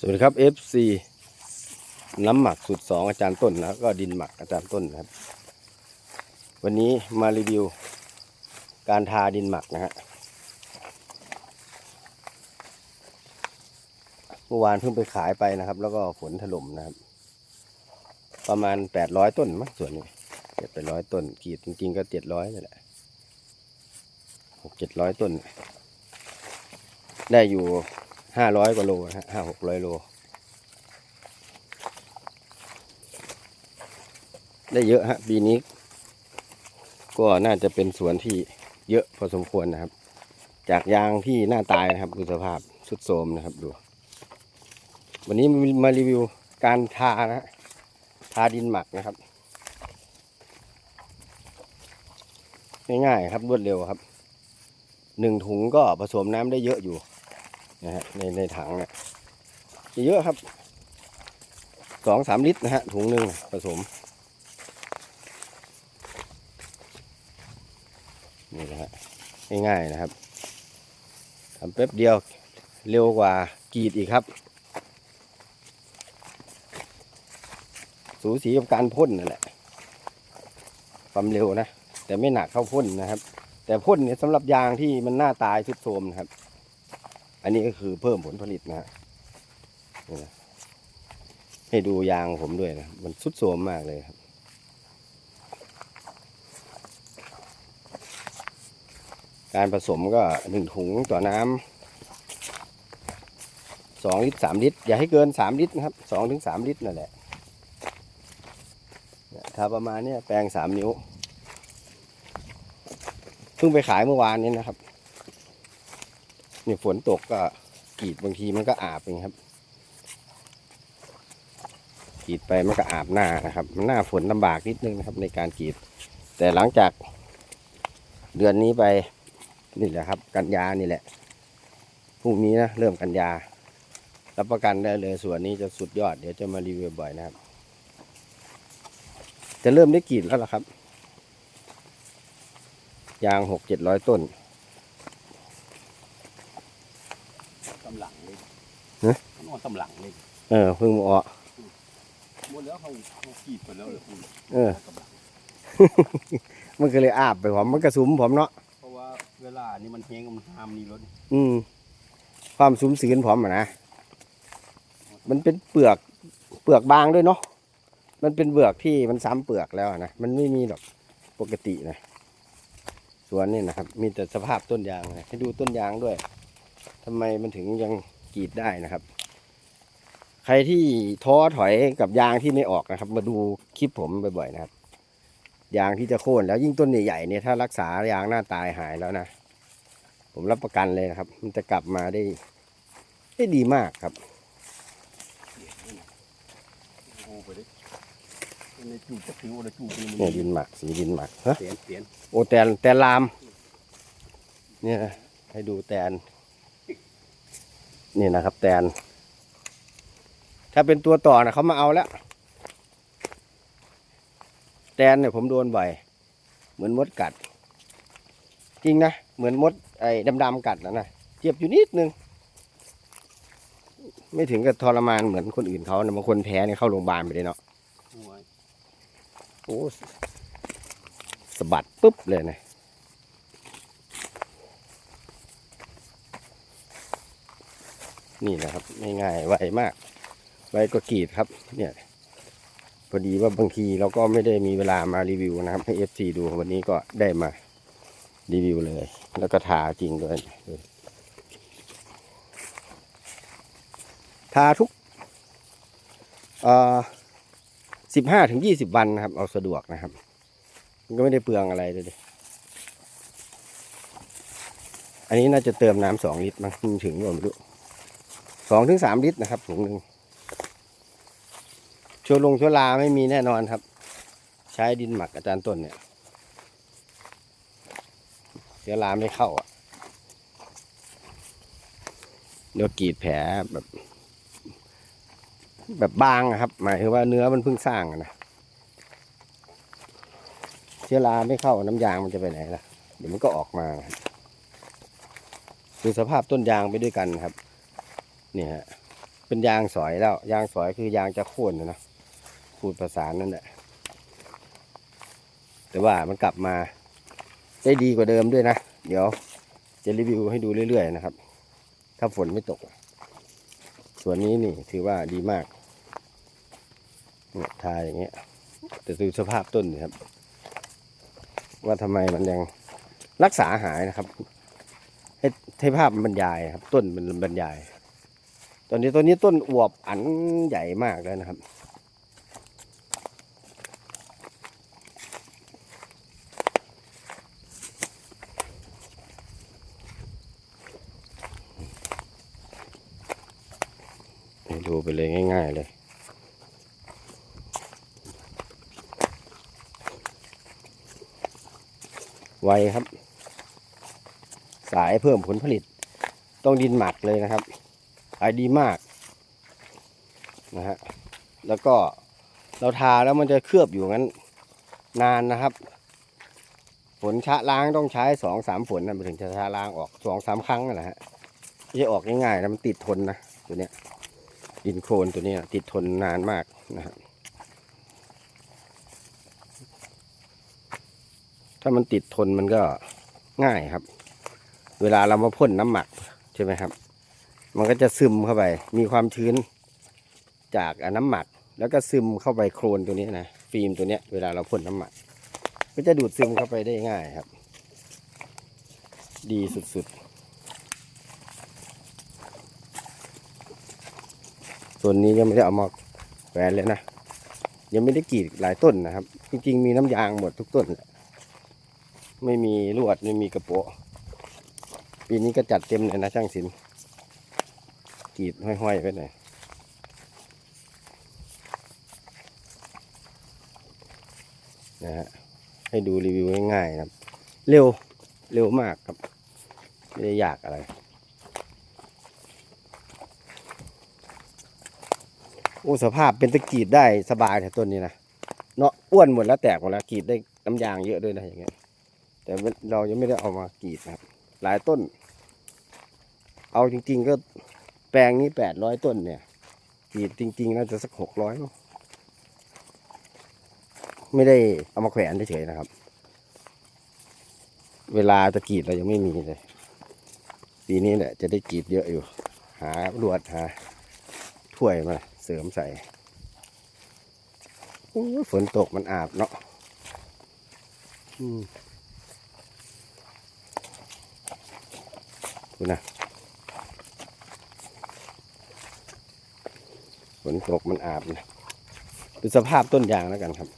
สวัสดีครับ FC น้ำหมักสูตรสองอาจารย์ต้นนะก็ดินหมักอาจารย์ต้นนะครับ วันนี้มารีวิว การทาดินหมักนะฮะเมื่อวานเพิ่งไปขายไปนะครับ แล้วก็ฝนถล่มนะครับ ประมาณแปดร้อยต้นมั้งส่วนนี้เจ็ดไปร้อยต้นขีดจริงๆก็เจ็ดร้อยนี่แหละหกเจ็ดร้อยต้น ได้อยู่ ห้าร้อยกว่าโลนะฮะห้าหกร้อยโล ได้เยอะฮะปีนี้ ก็น่าจะเป็นสวนที่เยอะพอสมควรนะครับ จากยางที่หน้าตายนะครับดูสภาพสุดโทมนะครับดู วันนี้มารีวิวการทานะฮะทาดินหมักนะครับ ง่ายๆครับรวดเร็วครับหนึ่งถุงก็ผสมน้ำได้เยอะอยู่ นะฮะในในถังเนี่ยเยอะครับสองสามลิตรนะฮะถุงหนึ่งผสมนี่นะฮะง่ายๆนะครับทำแป๊บเดียวเร็วกว่ากรีดอีกครับ สูสีกับการพ่นนั่นแหละความเร็วนะ แต่ไม่หนักเข้าพ่นนะครับ แต่พ่นเนี่ยสำหรับยางที่มันหน้าตายทุดโทมนะครับ อันนี้ก็คือเพิ่มผลผลิตนะฮะนี่นะให้ดูยางผมด้วยนะ มันสุดโทรมมากเลยครับ การผสมก็หนึ่งถุงต่อน้ำสองลิตรสามลิตร อย่าให้เกินสามลิตรนะครับสองถึงสามลิตรนั่นแหละถ้าประมาณนี้แปลงสามนิ้วเพิ่งไปขายเมื่อวานนี้นะครับ นี่ฝนตกก็กรีดบางทีมันก็อาบเองครับกรีดไปมันก็อาบหน้านะครับ มันหน้าฝนลำบากนิดนึงนะครับ ในการกรีด แต่หลังจากเดือนนี้ไปนี่แหละครับ กันยานี่แหละพรุ่งนี้นะเริ่มกันยารับประกันได้เลยส่วนนี้จะสุดยอดเดี๋ยวจะมารีวิวบ่อยนะครับ จะเริ่มได้กรีดแล้วล่ะครับ ยางหกเจ็ดร้อยต้น ตำหลังเลย ฮะนอนตำหลังเลยเออเพิ่งมาออก หมดแล้วเขาเขาขีดไปแล้วเลยคุณเออ ตำหลังมันก็เลยอาบไปผมมันกระสุมผมเนาะเพราะว่าเวลานี่มันแห้งมันห้ามนี่รถอืม ความสุมสืนผมอะนะมันเป็นเปลือก เปลือกบางด้วยเนาะมันเป็นเปลือกที่มันซ้ำเปลือกแล้วอะนะมันไม่มีหรอกปกตินะสวนนี่นะครับ มีแต่สภาพต้นยางนะให้ดูต้นยางด้วยทำไมมันถึงยัง กรีดได้นะครับ ใครที่ท้อถอยกับยางที่ไม่ออกนะครับ มาดูคลิปผมบ่อยๆนะครับ ยางที่จะโค่นแล้วยิ่งต้นใหญ่ๆเนี่ยถ้ารักษายางหน้าตายหายแล้วนะ ผมรับประกันเลยนะครับ มันจะกลับมาได้ได้ดีมากครับโอ้ไปเลยในจูบจะถือว่าจูบนี่เนี่ยมันดินหมักสีดินหมักฮะเปลี่ยนเปลี่ยนโอแตนแตนลาม เนี่ยนะให้ดูแตน นี่นะครับ แตน ถ้าเป็นตัวต่อนะเขามาเอาแล้วแตนเนี่ยผมโดนบ่อยเหมือนมดกัด จริงนะ เหมือนมดไอ้ดำๆกัดนะนะเจ็บอยู่นิดนึง ไม่ถึงกับทรมานเหมือนคนอื่นเขานะบางคนแพ้เนี่ยเข้าโรงพยาบาลไปเลยเนาะหัวโอ้สะบัดปุ๊บเลยนะ นี่แหละครับง่ายๆไวมาก ไวก็กรีดครับ เนี่ยพอดีว่าบางทีเราก็ไม่ได้มีเวลามารีวิวนะครับ ให้เอฟซีดูวันนี้ก็ได้มารีวิวเลย แล้วก็ทาจริงด้วยทาทุกอ่อสิบห้าถึงยี่สิบวันนะครับ เอาสะดวกนะครับ มันก็ไม่ได้เปลืองอะไรเลยอันนี้น่าจะเติมน้ำสองลิตรมั้งมันถึงหรือเปล่าไม่รู้ สองถึงสามลิตรนะครับถุงหนึ่งชัวลงชัวลาไม่มีแน่นอนครับ ใช้ดินหมักอาจารย์ต้นเนี่ยเชื้อราไม่เข้าอะเดี๋ยวกรีดแผลแบบ แบบบางอะครับ หมายถึงว่าเนื้อมันเพิ่งสร้างนะเชื้อราไม่เข้าน้ำยางมันจะไปไหนล่ะ เดี๋ยวมันก็ออกมาดูสภาพต้นยางไปด้วยกันครับ เนี่ยฮะเป็นยางสอยแล้ว ยางสอยคือยางจะโค่นนะนะพูดภาษานั่นแหละแต่ว่ามันกลับมาได้ดีกว่าเดิมด้วยนะ เดี๋ยวจะรีวิวให้ดูเรื่อยๆนะครับ ถ้าฝนไม่ตก ส่วนนี้นี่ถือว่าดีมากเนี่ยทาอย่างเงี้ยแต่ดูสภาพต้นนี่ครับ ว่าทำไมมันยังรักษาหายนะครับ ให้ให้ภาพมันบรรยายครับ ต้นมันบรรยาย ตอนนี้ตัวนี้ต้นอวบอันใหญ่มากแล้วนะครับให้ดูไปเลยง่ายๆเลยไวครับ สายเพิ่มผลผลิต ต้องดินหมักเลยนะครับ ขายดีมากนะฮะแล้วก็เราทาแล้วมันจะเคลือบอยู่งั้นนานนะครับ ฝนชะล้างต้องใช้สองสามฝนนะมันถึงจะชะล้างออกสองสามครั้งนะฮะไม่ใช่ออกง่ายๆนะมันติดทนนะตัวเนี้ยดินโคลนตัวเนี้ยติดทนนานมากนะฮะถ้ามันติดทนมันก็ง่ายครับ เวลาเรามาพ่นน้ำหมักใช่ไหมครับ มันก็จะซึมเข้าไป มีความชื้นจากน้ำหมัก แล้วก็ซึมเข้าไปโคลนตัวนี้นะ ฟิล์มตัวเนี้ยเวลาเราพ่นน้ำหมัก ก็จะดูดซึมเข้าไปได้ง่ายครับ ดีสุดๆ ส่วนนี้ยังไม่ได้เอามาแขวนเลยนะ ยังไม่ได้กรีดหลายต้นนะครับ จริงๆ มีน้ำยางหมดทุกต้นแหละไม่มีลวดไม่มีกระโปะปีนี้ก็จัดเต็มเลยนะช่างศิลป์ กรีดห้อยๆไว้หน่อยนะฮะให้ดูรีวิวง่ายๆครับ เร็วเร็วมากครับ ไม่ได้ยากอะไร โอ้สภาพเป็นตะกรีดได้สบายแต่ต้นนี้นะเนาะอ้วนหมดแล้วแตกหมดแล้วกรีดได้น้ำยางเยอะด้วยนะอย่างเงี้ย แต่เรายังไม่ได้เอามากรีดนะครับ หลายต้น เอาจริง ๆก็ แปลงนี้แปดร้อยต้นเนี่ยกีดจริง ๆ น่าจะสักหกร้อยไม่ได้เอามาแขวนเฉยๆนะครับ เวลาจะกีดเรายังไม่มีเลย ปีนี้แหละจะได้กีดเยอะอยู่ หาลวดหาถ้วยมาเสริมใส่ฝนตกมันอาบเนาะอืมดูนะ นตกมันอาบนะดูสภาพต้นยางแล้วกันครับ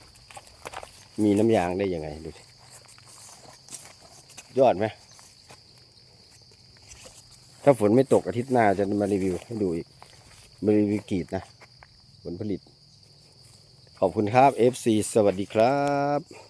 มีน้ำยางได้ยังไงดูสิยอดไหมถ้าฝนไม่ตกอาทิตย์หน้าจะมารีวิวให้ดูอีกมารีวิวกีดนะ ผลผลิต ขอบคุณครับ FC สวัสดีครับ